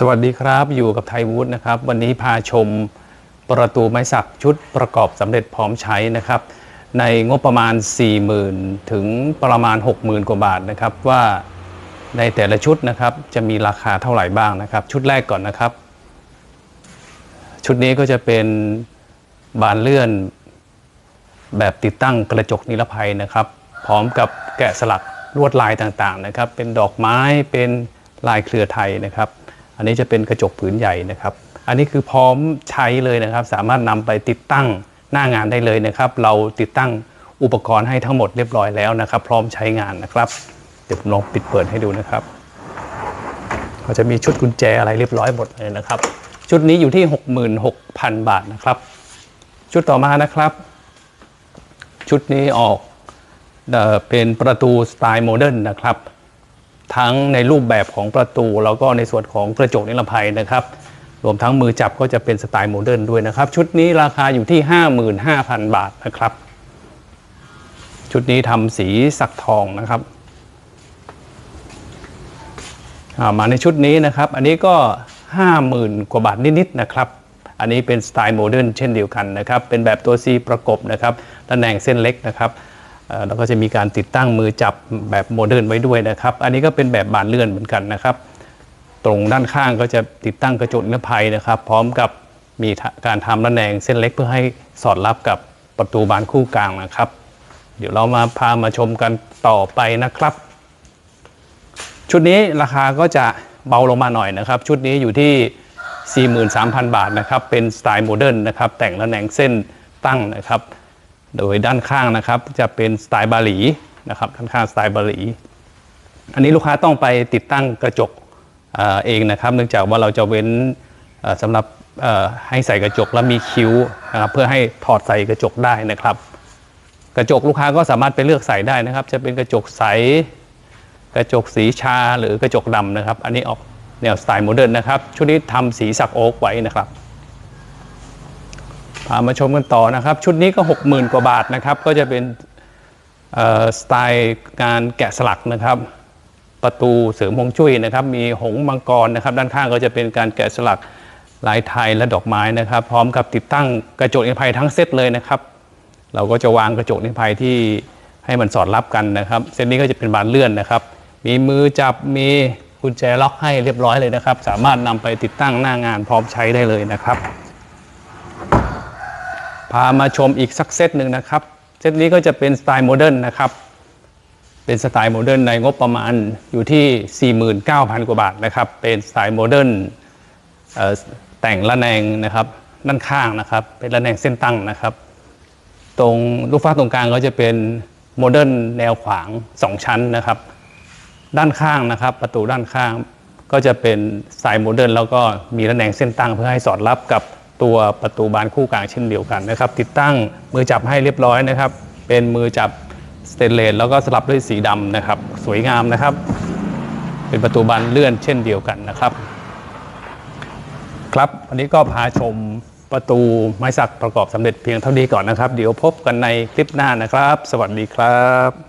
สวัสดีครับอยู่กับไทยวูดนะครับ วันนี้พาชมประตูไม้สักชุดประกอบสำเร็จพร้อมใช้นะครับ ในงบประมาณ 40,000 ถึงประมาณ 60,000 กว่าบาทนะครับ ว่าในแต่ละชุดนะครับจะมีราคาเท่าไหร่บ้างนะครับ ชุดแรกก่อนนะครับ ชุดนี้ก็จะเป็นบานเลื่อนแบบติดตั้งกระจกนิรภัยนะครับ พร้อมกับแกะสลักลวดลายต่างๆนะครับ เป็นดอกไม้เป็นลายเครือไทยนะครับ อันนี้จะเป็นกระจกผืนใหญ่นะครับ อันนี้คือพร้อมใช้เลยนะครับ สามารถนำไปติดตั้งหน้างานได้เลยนะครับ เราติดตั้งอุปกรณ์ให้ทั้งหมดเรียบร้อยแล้วนะครับ พร้อมใช้งานนะครับ เดี๋ยวผมลองปิดเปิดให้ดูนะครับก็จะมีชุดกุญแจอะไรเรียบร้อยหมดเลยนะครับ ชุดนี้อยู่ที่ 66,000 บาทนะครับ ชุดต่อมานะครับ ชุดนี้ออกเป็นประตูสไตล์โมเดิร์นนะครับ ทั้งในรูปแบบของประตู แล้วก็ในส่วนของกระจกนิรภัยนะครับ รวมทั้งมือจับก็จะเป็นสไตล์โมเดิร์นด้วยนะครับ ชุดนี้ราคาอยู่ที่ 55,000 บาทนะครับ ชุดนี้ทำสีสักทองนะครับามาในชุดนี้นะครับ อันนี้ก็ 50,000 กว่าบาทนิดๆนะครับ อันนี้เป็นสไตล์โมเดิร์นเช่นเดียวกันนะครับ เป็นแบบตัว C ประกบนะครับตำแหน่งเส้นเล็กนะครับ แล้วก็จะมีการติดตั้งมือจับแบบโมเดิร์นไว้ด้วยนะครับ อันนี้ก็เป็นแบบบานเลื่อนเหมือนกันนะครับ ตรงด้านข้างก็จะติดตั้งกระจกนิรภัยนะครับ พร้อมกับมีการทำระแนงเส้นเล็กเพื่อให้สอดรับกับประตูบานคู่กลางนะครับ เดี๋ยวเรามาพามาชมกันต่อไปนะครับ ชุดนี้ราคาก็จะเบาลงมาหน่อยนะครับ ชุดนี้อยู่ที่ 43,000 บาทนะครับ เป็นสไตล์โมเดิร์นนะครับ แต่งระแนงเส้นตั้งนะครับ โดยด้านข้างนะครับจะเป็นสไตล์บาหลีนะครับด้านข้างสไตล์บาหลี อันนี้ลูกค้าต้องไปติดตั้งกระจกเอ่อเองนะครับ เนื่องจากว่าเราจะเว้นเอ่อสำหรับให้ใส่กระจกแล้วมีคิ้วนะครับเพื่อให้ถอดใส่กระจกได้นะครับ กระจกลูกค้าก็สามารถไปเลือกใส่ได้นะครับ จะเป็นกระจกใสกระจกสีชาหรือกระจกดำนะครับ อันนี้ออกแนวสไตล์โมเดิร์นนะครับ ชุดนี้ทำสีสักโอ๊กไว้นะครับ พามาชมกันต่อนะครับ ชุดนี้ก็ 60,000 กว่าบาทนะครับ ก็จะเป็นสไตล์การแกะสลักนะครับ ประตูเสริมฮงจุ้ยนะครับ มีหงมังกรนะครับ ด้านข้างก็จะเป็นการแกะสลักลายไทยและดอกไม้นะครับ พร้อมกับติดตั้งกระจกนิรภัยทั้งเซตเลยนะครับ เราก็จะวางกระจกนิรภัยที่ให้มันสอดรับกันนะครับเส้นนี้ก็จะเป็นบานเลื่อนนะครับ มีมือจับมีกุญแจล็อกให้เรียบร้อยเลยนะครับ สามารถนำไปติดตั้งหน้างานพร้อมใช้ได้เลยนะครับามาชมอีกสักเซตหนึ่งนะครับ เซตนี้ก็จะเป็นสไตล์โมเดิร์นนะครับ เป็นสไตล์โมเดิร์นในงบประมาณอยู่ที่ 49,000 กว่าบาทนะครับ เป็นสไตล์โมเดิร์นแต่งระแนงนะครับด้านข้างนะครับ เป็นระแนงเส้นตั้งนะครับ ตรงลูกฟ้าตรงกลางก็จะเป็นโมเดิร์นแนวขวาง 2 ชั้นนะครับ ด้านข้างนะครับ ประตูด้านข้างก็จะเป็นสายโมเดิร์นแล้วก็มีระแนงเส้นตั้งเพื่อให้สอดรับกับ ตัวประตูบานคู่กลางเช่นเดียวกันนะครับ ติดตั้งมือจับให้เรียบร้อยนะครับ เป็นมือจับสเตนเลสแล้วก็สลับด้วยสีดำนะครับ สวยงามนะครับ เป็นประตูบานเลื่อนเช่นเดียวกันนะครับ ครับวันนี้ก็พาชมประตูไม้สักประกอบสำเร็จเพียงเท่านี้ก่อนนะครับ เดี๋ยวพบกันในคลิปหน้านะครับ สวัสดีครับ